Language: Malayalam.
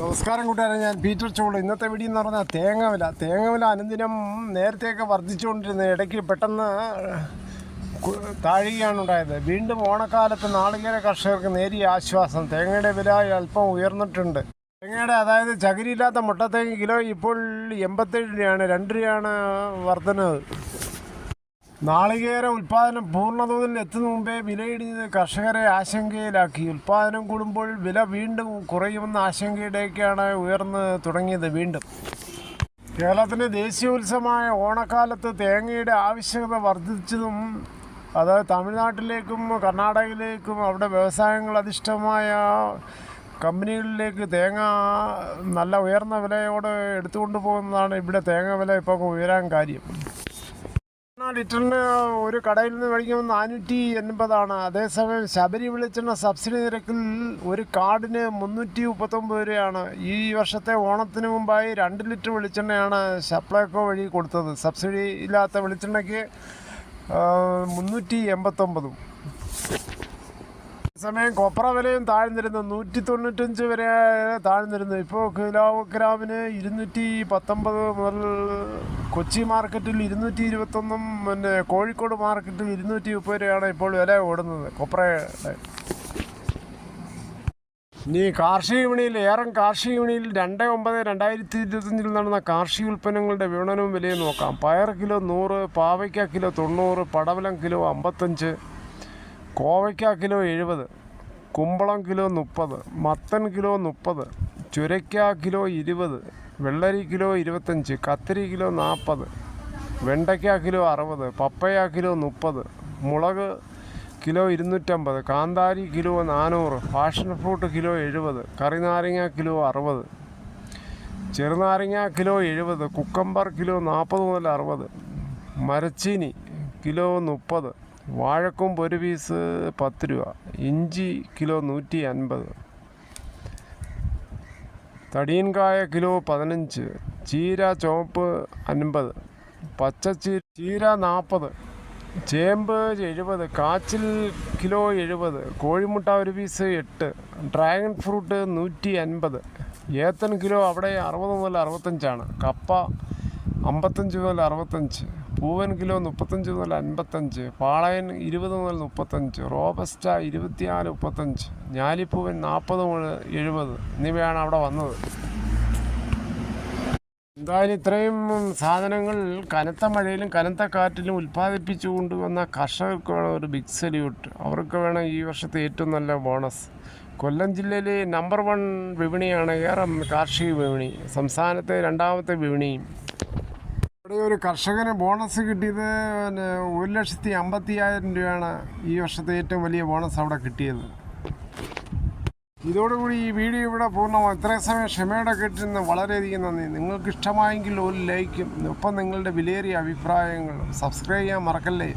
നമസ്കാരം കൂട്ടുകാരെ ഞാൻ പീറ്റർ ചോൾ. ഇന്നത്തെ വീഡിയോ എന്ന് പറഞ്ഞാൽ തേങ്ങവില. തേങ്ങവില തേങ്ങ വില അനുദിനം നേരത്തെയൊക്കെ വർദ്ധിച്ചുകൊണ്ടിരുന്ന ഇടയ്ക്ക് പെട്ടെന്ന് താഴുകയാണ് ഉണ്ടായത്. വീണ്ടും ഓണക്കാലത്ത് നാളികേര കർഷകർക്ക് നേരിയ ആശ്വാസം. തേങ്ങയുടെ വില അല്പം ഉയർന്നിട്ടുണ്ട്. തേങ്ങയുടെ അതായത് ചകിരിയില്ലാത്ത മുട്ടത്തേങ്ങ കിലോ ഇപ്പോൾ എൺപത്തേഴ് രൂപയാണ്. രണ്ട് രൂപയാണ് വർധനവ്. നാളികേര ഉൽപ്പാദനം പൂർണതോതിൽ എത്തുന്ന മുമ്പേ വിലയിടിഞ്ഞത് കർഷകരെ ആശങ്കയിലാക്കി. ഉൽപ്പാദനം കൂടുമ്പോൾ വില വീണ്ടും കുറയുമെന്ന ആശങ്കയിലേക്കാണ് ഉയർന്ന് തുടങ്ങിയത് വീണ്ടും. കേരളത്തിന്റെ ദേശീയോത്സവമായ ഓണക്കാലത്ത് തേങ്ങയുടെ ആവശ്യകത വർദ്ധിച്ചതും അത് തമിഴ്നാട്ടിലേക്കും കർണാടകയിലേക്കും അവിടെ വ്യവസായങ്ങൾ അധിഷ്ഠമായ കമ്പനികളിലേക്ക് തേങ്ങ നല്ല ഉയർന്ന വിലയോടെ എടുത്തുകൊണ്ട് പോകുന്നതാണ് ഇവിടെ തേങ്ങ വില ഇപ്പോൾ ഉയരാൻ കാര്യം. ലിറ്ററിന് ഒരു കടയിൽ നിന്ന് മേടിക്കുമ്പോൾ നാനൂറ്റി എൺപതാണ്. അതേസമയം ശബരി വെളിച്ചെണ്ണ സബ്സിഡി നിരക്കിൽ ഒരു കാർഡിന് മുന്നൂറ്റി മുപ്പത്തൊമ്പത് രൂപയാണ്. ഈ വർഷത്തെ ഓണത്തിന് മുമ്പായി രണ്ട് ലിറ്റർ വെളിച്ചെണ്ണയാണ് സപ്ലൈകോ വഴി കൊടുത്തത്. സബ്സിഡി ഇല്ലാത്ത വെളിച്ചെണ്ണയ്ക്ക് മുന്നൂറ്റി എൺപത്തൊമ്പതും. സമയം കൊപ്ര വിലയും താഴ്ന്നിരുന്നു. നൂറ്റി തൊണ്ണൂറ്റഞ്ച് വരെ താഴ്ന്നിരുന്നു. ഇപ്പോൾ കിലോഗ്രാമിന് ഇരുന്നൂറ്റി പത്തൊമ്പത് മുതൽ കൊച്ചി മാർക്കറ്റിൽ ഇരുന്നൂറ്റി ഇരുപത്തൊന്നും പിന്നെ കോഴിക്കോട് മാർക്കറ്റിൽ ഇരുന്നൂറ്റി മുപ്പത് രൂപയാണ് ഇപ്പോൾ വില ഓടുന്നത് കൊപ്രയുടെ. ഇനി കാർഷിക വിപണിയിൽ ഏറെ കാർഷിക വിപണിയിൽ രണ്ട് ഒമ്പത് രണ്ടായിരത്തി ഇരുപത്തഞ്ചിൽ നടന്ന കാർഷിക ഉൽപ്പന്നങ്ങളുടെ വിപണനവും വിലയും നോക്കാം. പയർ കിലോ നൂറ് പാവയ്ക്ക കിലോ തൊണ്ണൂറ് പടവലം കിലോ അമ്പത്തഞ്ച് കോവയ്ക്ക കിലോ എഴുപത് കുമ്പളം കിലോ മുപ്പത് മത്തൻ കിലോ മുപ്പത് ചുരയ്ക്ക കിലോ ഇരുപത് വെള്ളരി കിലോ ഇരുപത്തഞ്ച് കത്തിരി കിലോ നാൽപ്പത് വെണ്ടയ്ക്ക കിലോ അറുപത് പപ്പയ കിലോ മുപ്പത് മുളക് കിലോ ഇരുന്നൂറ്റമ്പത് കാന്താരി കിലോ നാനൂറ് പാഷൻ ഫ്രൂട്ട് കിലോ എഴുപത് കറിനാരങ്ങ കിലോ അറുപത് ചെറുനാരങ്ങ കിലോ എഴുപത് കുക്കമ്പർ കിലോ നാൽപ്പത് മുതൽ അറുപത് മരച്ചീനി കിലോ മുപ്പത് വാഴക്കൊമ്പ് ഒരു പീസ് പത്ത് രൂപ. ഇഞ്ചി കിലോ നൂറ്റി അൻപത്. തടിയൻകായ കിലോ പതിനഞ്ച്. ചീര ചുവപ്പ് അൻപത്. പച്ചച്ചീ ചീര നാൽപ്പത് ചേമ്പ് എഴുപത്. കാച്ചിൽ കിലോ എഴുപത്. കോഴിമുട്ട ഒരു പീസ് എട്ട്. ഡ്രാഗൺ ഫ്രൂട്ട് നൂറ്റി അൻപത്. ഏത്തൻ കിലോ അവിടെ അറുപത് മുതൽ അറുപത്തഞ്ചാണ്. കപ്പ അമ്പത്തഞ്ച് മുതൽ അറുപത്തഞ്ച്. പൂവൻ കിലോ മുപ്പത്തഞ്ച് മുതൽ അൻപത്തഞ്ച് പാളയൻ ഇരുപത് മുതൽ മുപ്പത്തഞ്ച് റോബസ്റ്റ ഇരുപത്തിനാല് മുപ്പത്തഞ്ച് ഞാലിപ്പൂവൻ നാൽപ്പത് മുതൽ എഴുപത് എന്നിവയാണ് അവിടെ വന്നത്. എന്തായാലും ഇത്രയും സാധനങ്ങൾ കനത്ത മഴയിലും കനത്ത കാറ്റിലും ഉൽപ്പാദിപ്പിച്ചു കൊണ്ടുവന്ന കർഷകർക്ക് വേണം ഒരു ബിഗ് സല്യൂട്ട് അവർക്ക് വേണം ഈ വർഷത്തെ ഏറ്റവും നല്ല ബോണസ് കൊല്ലം ജില്ലയിലെ നമ്പർ വൺ വിപണിയാണ് ഏറം കാർഷിക വിപണി. സംസ്ഥാനത്തെ രണ്ടാമത്തെ വിപണിയും ഇവിടെ ഒരു കർഷകന് ബോണസ് കിട്ടിയത് പിന്നെ ഒരു ലക്ഷത്തി അമ്പത്തിയായിരം രൂപയാണ് ഈ വർഷത്തെ ഏറ്റവും വലിയ ബോണസ് അവിടെ കിട്ടിയത്. ഇതോടുകൂടി ഈ വീഡിയോ ഇവിടെ പൂർണമാവും. ഇത്രയും സമയം ക്ഷമയോടെ കേട്ടിരുന്ന വളരെയധികം നന്ദി. നിങ്ങൾക്ക് ഇഷ്ടമായെങ്കിൽ ഒരു ലൈക്കും ഒപ്പം നിങ്ങളുടെ വിലയേറിയ അഭിപ്രായങ്ങളും സബ്സ്ക്രൈബ് ചെയ്യാൻ മറക്കല്ലേ?